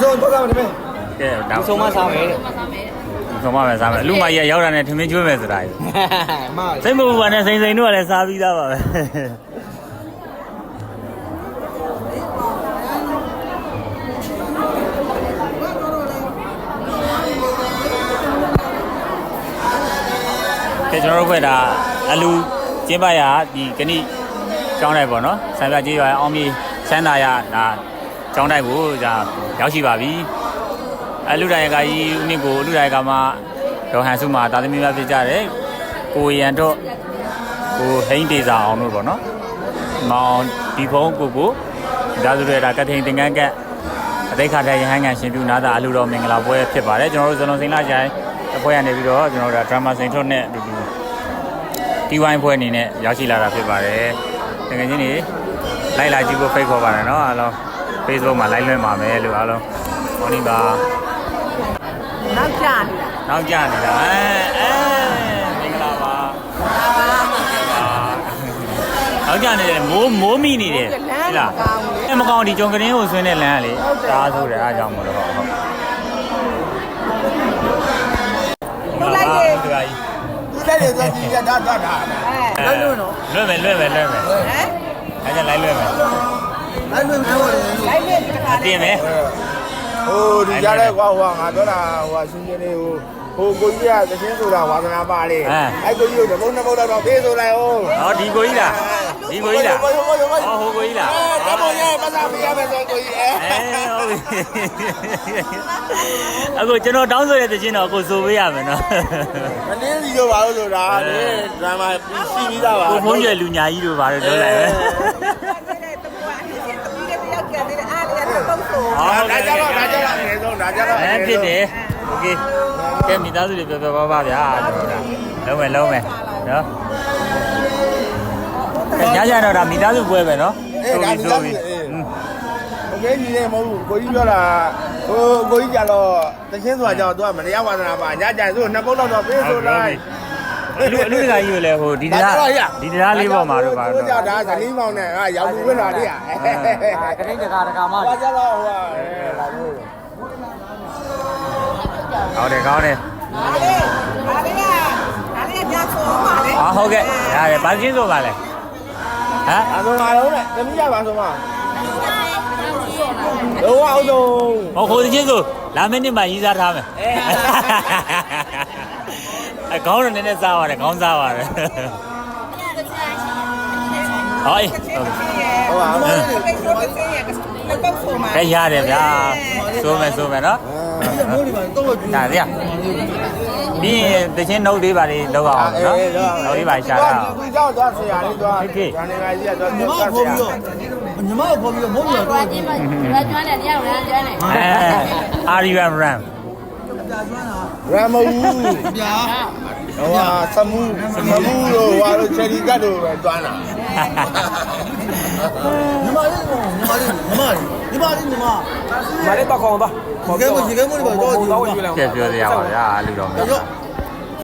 ဆုံးတော့စားမယ်တမင်ကဲဒါဆုံးမစားမယ်တဲ့ဆုံးမပဲစားမယ်လူမကြီးရောက်တာနဲ့ထမင်းကျွေးမယ်ဆိုတာကြီးမစိတ်မပူပါနဲ့စိန်စိန်တို့ကလည်းစားပြီးသားပါပဲကဲကျွန်တော်တို့ဘက်ဒါအလူကျင်းပရာဒီကနေ့ကျောင်းတိုက်ပေါ့နော်ဆံပြကြီးရွာအောင်မြေစမ်းသာရဒါ ကျောင်းတိုက်ကိုဒါရောက်ရှိပါပြီအလူတိုင်ကကြီးဦးမြင့်ကိုအလူတိုင်ကမှဒေါ်ဟန်စုမှာတာသမီများဖြစ်ကြတယ်ကိုရန်တော့ကိုဟိန်းဒေစာအောင်တို့ပေါ့နော်မောင်ဒီဖုံးကိုကိုဒါဆိုရတာကထိန်တင်ကန်းကက်အသိခါတဲ့ရဟန်းကန်ရှင်ပြူနာတာအလူတော်မင်္ဂလာပွဲဖြစ်ပါတယ်ကျွန်တော်တို့ဇလွန်စိန်လာကြိုင်အပွဲရနေပြီးတော့ကျွန်တော်တို့ဒရမာစိန်ထွတ်နဲ့အတူတူတီဝိုင်းပွဲအနေနဲ့ရောက်ရှိလာတာဖြစ်ပါတယ်။တကယ်ချင်းနေလိုက်လာကြည့်ဖို့ဖိတ်ခေါ်ပါတယ်နော်အားလုံး Facebook မှာ live လွှင့်ပါမယ်လို့အားလုံးဟောဒီပါနောက်ကျနေတာနောက်ကြနေတာအဲအဲမင်္ဂလာပါနောက်ကြနေတယ်မိုးမိုးမိနေတယ်လမ်းမကောင်းဘူးလေအဲမကောင်းဒီကြုံကရင်းကိုဆွင်းတဲ့လမ်းကလေဒါဆိုတယ်အားကြောင့်မလို့ဟုတ်ဟုတ်ထုတ်လိုက်လေဒီကကြီးဒီလိုက်လေသွားကြည့်ရတာတာတာအဲလုံးလုံးတော့လွှင့်မယ်လွှင့်မယ်လွှင့်မယ်ဟမ်အဲကြလိုက်လွှင့်မယ် အဲ့လိုမျိုးလေလိုက်လေဒီခါတင်မယ်ဟိုဒီကြတဲ့ကွာဟိုငါပြောတာဟိုရှင်းရှင်းလေးဟိုဟိုကိုကြီးကသင်းဆိုတာဝါသနာပါလေအဲ့ကိုကြီးကိုဘုံနှစ်ဘုံတော့ပေးဆိုလိုက်အောင်ဟောဒီကိုကြီးလားဒီကိုကြီးလားဟိုဟိုဟိုဟိုဟောဟိုကိုကြီးလားကမောရပတ်စားပေးရမယ်ဆိုကိုကြီးအဲအဲဟုတ်ပြီအခုကျွန်တော်တောင်းဆိုတဲ့တခြင်းတော့အခုဆိုပေးရမယ်နော်မင်းစီတော့ပါလို့ဆိုတာလေဒရာမာစီပြီးသားပါကိုဖုံးရွယ်လူညာကြီးတို့ပါတယ်ပြောလိုက်ပဲ တဲ့တဘူအဟင်းတပီးတဲ့ယောက်ကတဲ့အားလည်း တော့ပုတ်ဆို ဒါကြတော့ဒါကြတော့အငယ်ဆုံးဒါကြတော့ အဲဖြစ်တယ်โอเคကဲမိသားစုတွေပြောပြောပါပါဗျာကျွန်တော်လုံးမယ်လုံးမယ်နော်ညကြတော့ဒါမိသားစုပွဲပဲနော် အေးဒါဒီသားပြီโอเคညီနေမဟုတ်ဘူးကိုကြီးပြောတာဟိုကိုကြီးကြတော့တချင်းဆိုတာကြောင့်သူကမတရားဝါသနာပါညကြဆိုနှစ်ပုတ်တော့ပေးဆိုလိုက် လူလူတကာကြီးကိုလည်းဟိုဒီတရားဒီတရားလေးပေါ်မှာတော့ပါတော့တော့ဒါဇလီမောင်နဲ့ဟာရောက်လူဝင်လာတည်းဟာကတိတကာတကာမဘာကြတော့ဟိုဟာလာလို့ကောင်းတယ်ကောင်းတယ်ဒါလေးဒါလေးကဒါလေးကညဆိုပါလေဟာဟုတ်ကဲ့ရတယ်ဘာချင်းဆိုပါလဲဟမ်အဆုံးလာတော့နဲ့တမီးရပါဆုံးမတော့အောင်တော့ဟောခိုးချင်းဆိုလာမင်းနေ့မှရီးစားထားမယ် အကောင်းတော့နည်းနည်းစားပါတယ်ခေါင်းစားပါတယ်ဟောအေးဟုတ်ကဲ့ဟိုဟာပိတ်ဆိုပိတ်ဆိုရဲ့ပုတ်ဆိုမှာခဲရတယ်ဗျာစိုးမယ်စိုးမယ်နော်မိုးဒီမှာတော့လို့ဒါဗျာပြီးရင်တချင်းနှုတ်သေးပါလေလောက်အောင်နော်နှုတ်သေးပါရှာတာဒီကြောက်သွားဆရာလေးသွားဇာနေကကြီးကတော့မြတ်ဆရာညီမကိုခေါ်ပြီးတော့မုန်းပြီးတော့ကျွမ်းတယ်ကျွမ်းတယ်တရားဝင်ကျွမ်းတယ်အဲအာရီယမ်ရမ် ရမူပြာဟိုဟာစမူစမူလို့ဟာလို့ချယ်ရီကတ်လို့ပဲတွန်းတာညီမလေးညီမလေးညီမလေးညီမလေးညီမမလေးတော့ခေါင်းပါဒီကဲမဒီကဲမဒီတော့တော့ယူလာပြပြောစရာပါဗျာလူတော်များ